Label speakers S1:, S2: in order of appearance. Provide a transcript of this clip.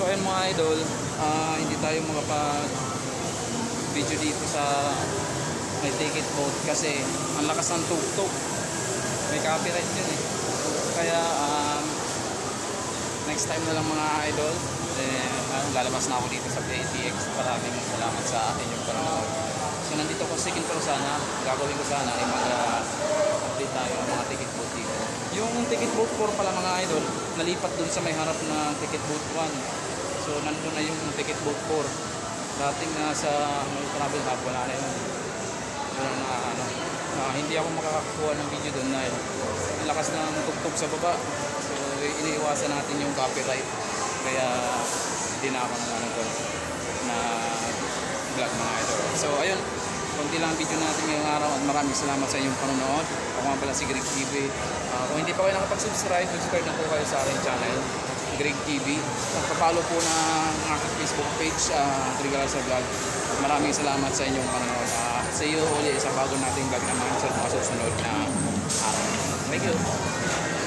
S1: So ayun mga idol, ah, hindi tayo makapag video dito sa may ticket boat kasi ang lakas ng tugtog. May copyright yun eh. Kaya um, next time na lang mga idol, eh, ah, lalabas na ako dito sa PATX. Maraming salamat sa inyong panonood. So nandito ko sa Quinto sana, gagawin ko sana ay mag-update tayo ng mga ticket boat dito. Yung ticket boat 4 pala mga idol, nalipat dun sa may harap na ticket boat 1. So nandun na yung ticket boat 4. Dating na sa may travel hub, wala na yun. Wala na ano. Ah, hindi ako makakakuha ng video doon dahil ang lakas ng tugtog sa baba. So iniiwasan natin yung copyright. Kaya hindi na ako nang ano na vlog mga idol. So ayun, konti lang ang video natin ngayong araw at maraming salamat sa inyong panonood. Ako nga pala si Greg TV. Ah, kung hindi pa kayo nakapag-subscribe, subscribe na po kayo sa aking channel, Greg TV. Pagpapalo po na ang aking Facebook page, uh, Greg Alarsa Vlog. Maraming salamat sa inyong panonood. Ah, see you ulit sa bago nating vlog naman sa mga susunod na araw. Thank you.